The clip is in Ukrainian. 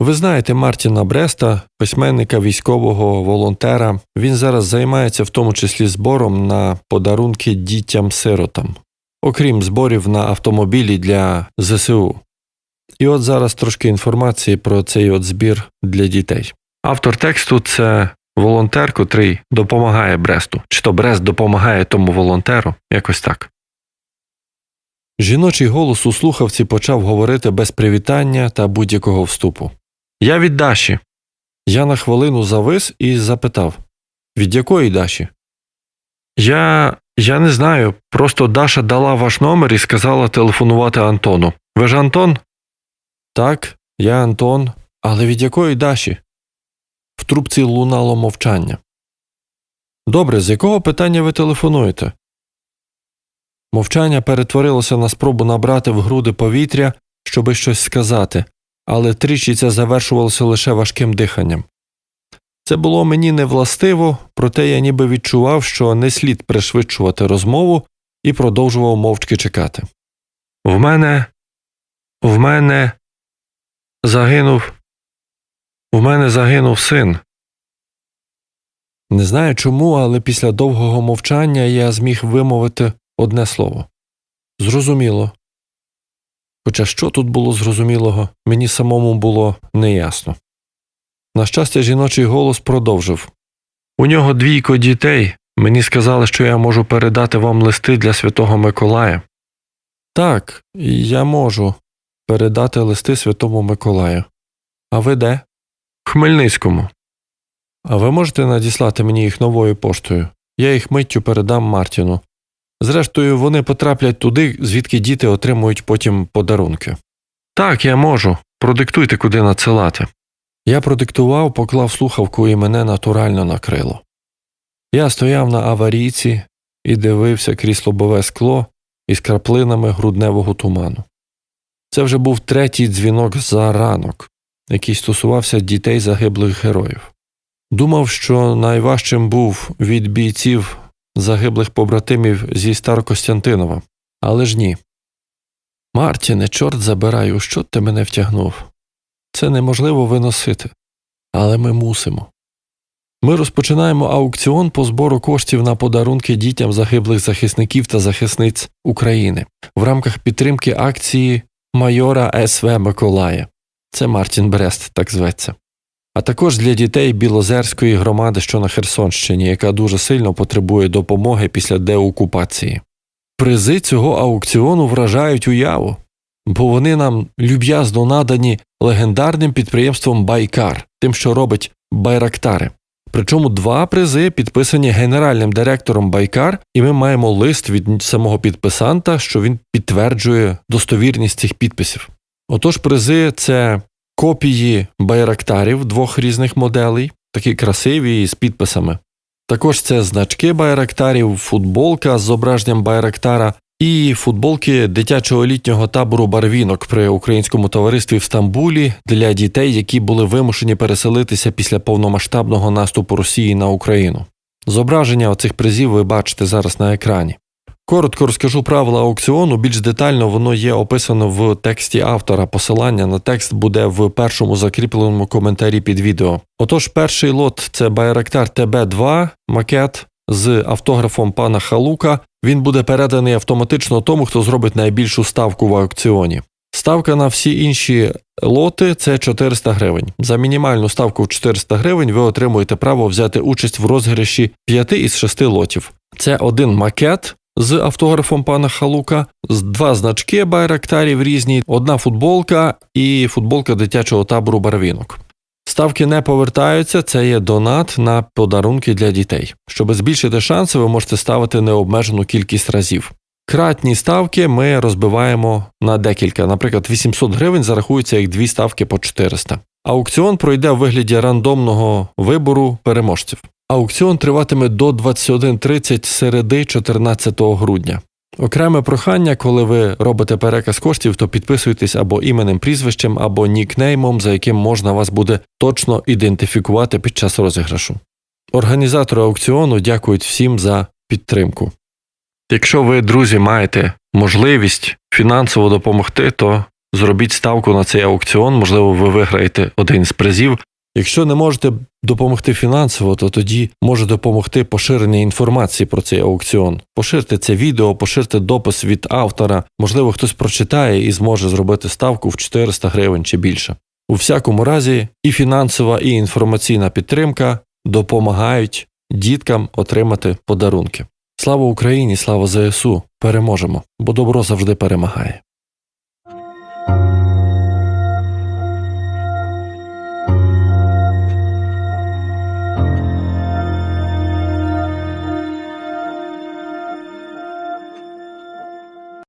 Ви знаєте Мартіна Бреста, письменника військового волонтера. Він зараз займається в тому числі збором на подарунки дітям-сиротам, окрім зборів на автомобілі для ЗСУ. І от зараз трошки інформації про цей от збір для дітей. Автор тексту це волонтер, котрий допомагає Бресту, чи то Брест допомагає тому волонтеру, якось так. Жіночий голос у слухавці почав говорити без привітання та будь-якого вступу. Я від Даші. Я на хвилину завис і запитав Від якої Даші? Я. я не знаю. Просто Даша дала ваш номер і сказала телефонувати Антону. Ви ж Антон? Так, я Антон. Але від якої Даші? В трубці лунало мовчання. Добре, з якого питання ви телефонуєте? Мовчання перетворилося на спробу набрати в груди повітря, щоби щось сказати, але тричі це завершувалося лише важким диханням. Це було мені невластиво, проте я ніби відчував, що не слід пришвидшувати розмову і продовжував мовчки чекати. В мене. в мене загинув. В мене загинув син. Не знаю чому, але після довгого мовчання я зміг вимовити одне слово зрозуміло. Хоча що тут було зрозумілого, мені самому було неясно. На щастя, жіночий голос продовжив У нього двійко дітей. Мені сказали, що я можу передати вам листи для Святого Миколая. Так, я можу передати листи Святому Миколаю. А ви де? Хмельницькому. А ви можете надіслати мені їх новою поштою? Я їх миттю передам Мартіну. Зрештою, вони потраплять туди, звідки діти отримують потім подарунки. Так, я можу. Продиктуйте, куди надсилати. Я продиктував, поклав слухавку і мене натурально накрило. Я стояв на аварійці і дивився крізь лобове скло із краплинами грудневого туману. Це вже був третій дзвінок за ранок, який стосувався дітей загиблих героїв. Думав, що найважчим був від бійців загиблих побратимів зі Старокостянтинова, але ж ні. Мартіне, чорт забирай, у що ти мене втягнув? Це неможливо виносити, але ми мусимо. Ми розпочинаємо аукціон по збору коштів на подарунки дітям загиблих захисників та захисниць України в рамках підтримки акції майора СВ Миколая. Це Мартін Брест, так зветься. А також для дітей Білозерської громади, що на Херсонщині, яка дуже сильно потребує допомоги після деокупації. Призи цього аукціону вражають уяву, бо вони нам люб'язно надані легендарним підприємством Байкар, тим, що робить байрактари. Причому два призи підписані генеральним директором Байкар, і ми маємо лист від самого підписанта, що він підтверджує достовірність цих підписів. Отож, призи це копії байрактарів двох різних моделей, такі красиві з підписами. Також це значки байрактарів, футболка з зображенням байрактара і футболки дитячого літнього табору барвінок при українському товаристві в Стамбулі для дітей, які були вимушені переселитися після повномасштабного наступу Росії на Україну. Зображення оцих призів ви бачите зараз на екрані. Коротко розкажу правила аукціону. Більш детально воно є описано в тексті автора. Посилання на текст буде в першому закріпленому коментарі під відео. Отож, перший лот це Байрактар ТБ2 макет з автографом пана Халука. Він буде переданий автоматично тому, хто зробить найбільшу ставку в аукціоні. Ставка на всі інші лоти це 400 гривень. За мінімальну ставку в 400 гривень ви отримуєте право взяти участь в розіграші 5 із 6 лотів. Це один макет з автографом пана Халука, два значки байрактарів різні, одна футболка і футболка дитячого табору барвінок. Ставки не повертаються, це є донат на подарунки для дітей. Щоб збільшити шанси, ви можете ставити необмежену кількість разів. Кратні ставки ми розбиваємо на декілька, наприклад, 800 гривень зарахуються як дві ставки по 400. Аукціон пройде в вигляді рандомного вибору переможців. Аукціон триватиме до 21.30 середи 14 грудня. Окреме прохання, коли ви робите переказ коштів, то підписуйтесь або іменем прізвищем, або нікнеймом, за яким можна вас буде точно ідентифікувати під час розіграшу. Організатори аукціону дякують всім за підтримку. Якщо ви, друзі, маєте можливість фінансово допомогти, то зробіть ставку на цей аукціон, можливо, ви виграєте один з призів. Якщо не можете допомогти фінансово, то тоді може допомогти поширення інформації про цей аукціон. Поширте це відео, поширте допис від автора. Можливо, хтось прочитає і зможе зробити ставку в 400 гривень чи більше. У всякому разі, і фінансова, і інформаційна підтримка допомагають діткам отримати подарунки. Слава Україні, слава ЗСУ! Переможемо, бо добро завжди перемагає.